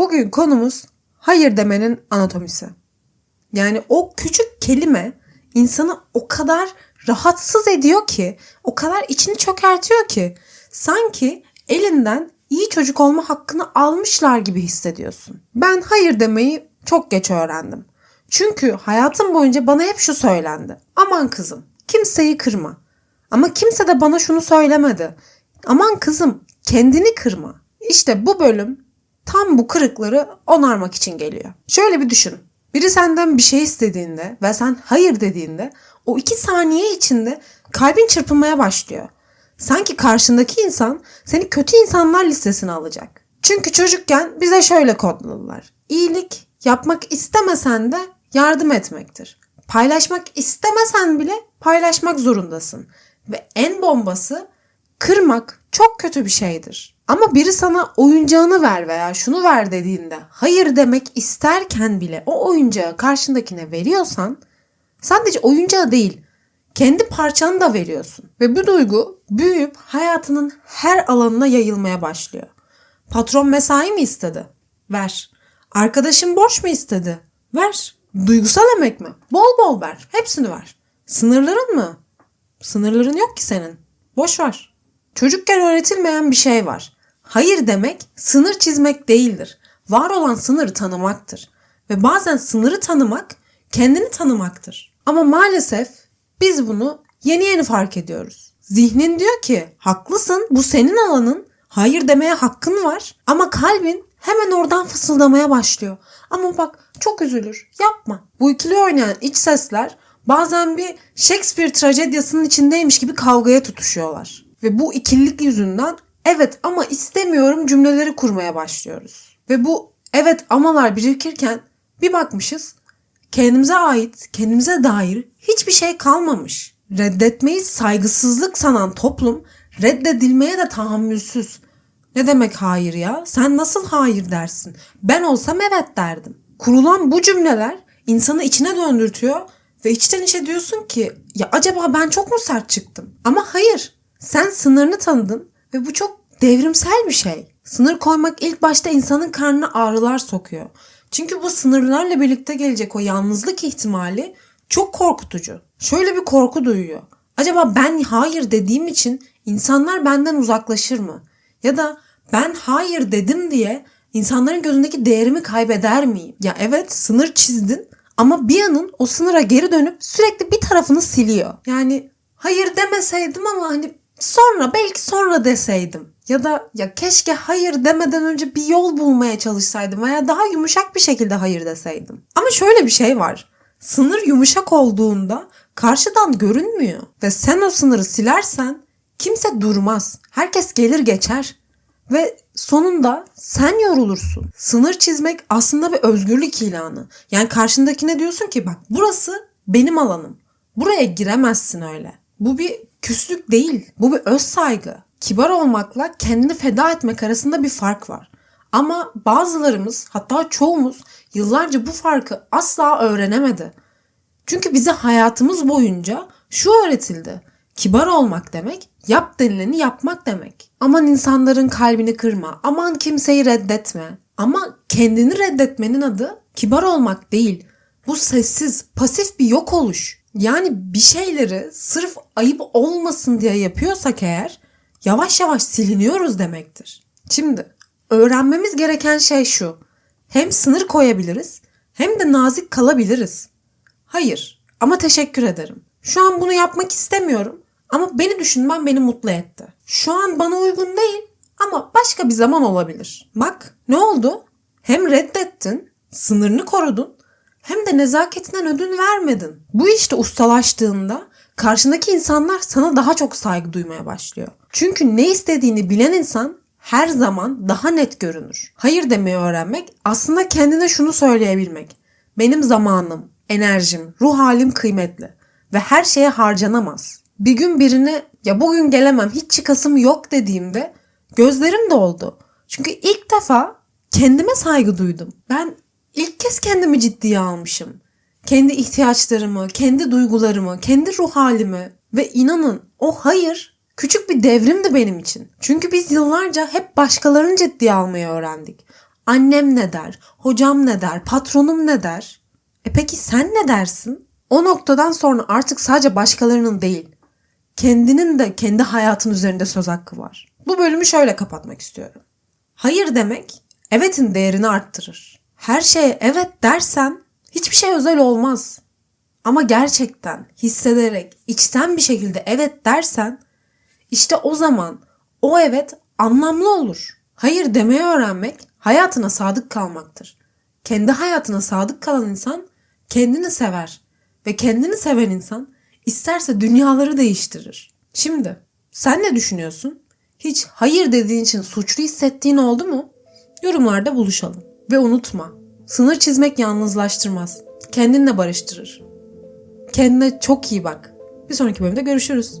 Bugün konumuz hayır demenin anatomisi. Yani o küçük kelime insanı o kadar rahatsız ediyor ki, o kadar içini çökertiyor ki sanki elinden iyi çocuk olma hakkını almışlar gibi hissediyorsun. Ben hayır demeyi çok geç öğrendim. Çünkü hayatım boyunca bana hep şu söylendi. Aman kızım, kimseyi kırma. Ama kimse de bana şunu söylemedi. Aman kızım, kendini kırma. İşte bu bölüm tam bu kırıkları onarmak için geliyor. Şöyle bir düşün. Biri senden bir şey istediğinde ve sen hayır dediğinde o iki saniye içinde kalbin çırpınmaya başlıyor. Sanki karşındaki insan seni kötü insanlar listesine alacak. Çünkü çocukken bize şöyle kodladılar. İyilik yapmak istemesen de yardım etmektir. Paylaşmak istemesen bile paylaşmak zorundasın. Ve en bombası kırmak çok kötü bir şeydir. Ama biri sana oyuncağını ver veya şunu ver dediğinde hayır demek isterken bile o oyuncağı karşındakine veriyorsan sadece oyuncağı değil kendi parçanı da veriyorsun. Ve bu duygu büyüyüp hayatının her alanına yayılmaya başlıyor. Patron mesai mi istedi? Ver. Arkadaşın borç mu istedi? Ver. Duygusal emek mi? Bol bol ver. Hepsini ver. Sınırların mı? Sınırların yok ki senin. Boş ver. Çocukken öğretilmeyen bir şey var. Hayır demek sınır çizmek değildir. Var olan sınırı tanımaktır. Ve bazen sınırı tanımak kendini tanımaktır. Ama maalesef biz bunu yeni yeni fark ediyoruz. Zihnin diyor ki haklısın bu senin alanın. Hayır demeye hakkın var. Ama kalbin hemen oradan fısıldamaya başlıyor. Ama bak çok üzülür. Yapma. Bu ikili oynayan iç sesler bazen bir Shakespeare trajedyasının içindeymiş gibi kavgaya tutuşuyorlar. Ve bu ikililik yüzünden evet ama istemiyorum cümleleri kurmaya başlıyoruz. Ve bu evet amalar birikirken bir bakmışız kendimize ait, kendimize dair hiçbir şey kalmamış. Reddetmeyi saygısızlık sanan toplum reddedilmeye de tahammülsüz. Ne demek hayır ya? Sen nasıl hayır dersin? Ben olsam evet derdim. Kurulan bu cümleler insanı içine döndürtüyor ve içten içe diyorsun ki ya acaba ben çok mu sert çıktım? Ama hayır. Sen sınırını tanıdın ve bu çok devrimsel bir şey. Sınır koymak ilk başta insanın karnına ağrılar sokuyor. Çünkü bu sınırlarla birlikte gelecek o yalnızlık ihtimali çok korkutucu. Şöyle bir korku duyuyor. Acaba ben hayır dediğim için insanlar benden uzaklaşır mı? Ya da ben hayır dedim diye insanların gözündeki değerimi kaybeder miyim? Ya evet sınır çizdin ama bir yanın o sınıra geri dönüp sürekli bir tarafını siliyor. Yani hayır demeseydim ama hani sonra belki sonra deseydim. Ya da ya keşke hayır demeden önce bir yol bulmaya çalışsaydım veya daha yumuşak bir şekilde hayır deseydim. Ama şöyle bir şey var. Sınır yumuşak olduğunda karşıdan görünmüyor ve sen o sınırı silersen kimse durmaz. Herkes gelir geçer ve sonunda sen yorulursun. Sınır çizmek aslında bir özgürlük ilanı. Yani karşındakine diyorsun ki bak burası benim alanım. Buraya giremezsin öyle. Bu bir küslük değil. Bu bir öz saygı. Kibar olmakla kendini feda etmek arasında bir fark var. Ama bazılarımız hatta çoğumuz yıllarca bu farkı asla öğrenemedi. Çünkü bize hayatımız boyunca şu öğretildi. Kibar olmak demek, yap denileni yapmak demek. Aman insanların kalbini kırma, aman kimseyi reddetme. Ama kendini reddetmenin adı kibar olmak değil. Bu sessiz, pasif bir yok oluş. Yani bir şeyleri sırf ayıp olmasın diye yapıyorsak eğer yavaş yavaş siliniyoruz demektir. Şimdi öğrenmemiz gereken şey şu. Hem sınır koyabiliriz hem de nazik kalabiliriz. Hayır ama teşekkür ederim. Şu an bunu yapmak istemiyorum ama beni düşünmen beni mutlu etti. Şu an bana uygun değil ama başka bir zaman olabilir. Bak ne oldu? Hem reddettin, sınırını korudun hem de nezaketinden ödün vermedin. Bu işte ustalaştığında karşındaki insanlar sana daha çok saygı duymaya başlıyor. Çünkü ne istediğini bilen insan her zaman daha net görünür. Hayır demeyi öğrenmek aslında kendine şunu söyleyebilmek. Benim zamanım, enerjim, ruh halim kıymetli ve her şeye harcanamaz. Bir gün birine ya bugün gelemem hiç çıkasım yok dediğimde gözlerim doldu. Çünkü ilk defa kendime saygı duydum. Ben ilk kez kendimi ciddiye almışım. Kendi ihtiyaçlarımı, kendi duygularımı, kendi ruh halimi ve inanın o hayır küçük bir devrimdi benim için. Çünkü biz yıllarca hep başkalarını ciddiye almayı öğrendik. Annem ne der? Hocam ne der? Patronum ne der? E peki sen ne dersin? O noktadan sonra artık sadece başkalarının değil, kendinin de kendi hayatın üzerinde söz hakkı var. Bu bölümü şöyle kapatmak istiyorum. Hayır demek evetin değerini arttırır. Her şeye evet dersen hiçbir şey özel olmaz. Ama gerçekten hissederek içten bir şekilde evet dersen işte o zaman o evet anlamlı olur. Hayır demeyi öğrenmek hayatına sadık kalmaktır. Kendi hayatına sadık kalan insan kendini sever ve kendini seven insan isterse dünyaları değiştirir. Şimdi sen ne düşünüyorsun? Hiç hayır dediğin için suçlu hissettiğin oldu mu? Yorumlarda buluşalım. Ve unutma, sınır çizmek yalnızlaştırmaz. Kendinle barıştırır. Kendine çok iyi bak. Bir sonraki bölümde görüşürüz.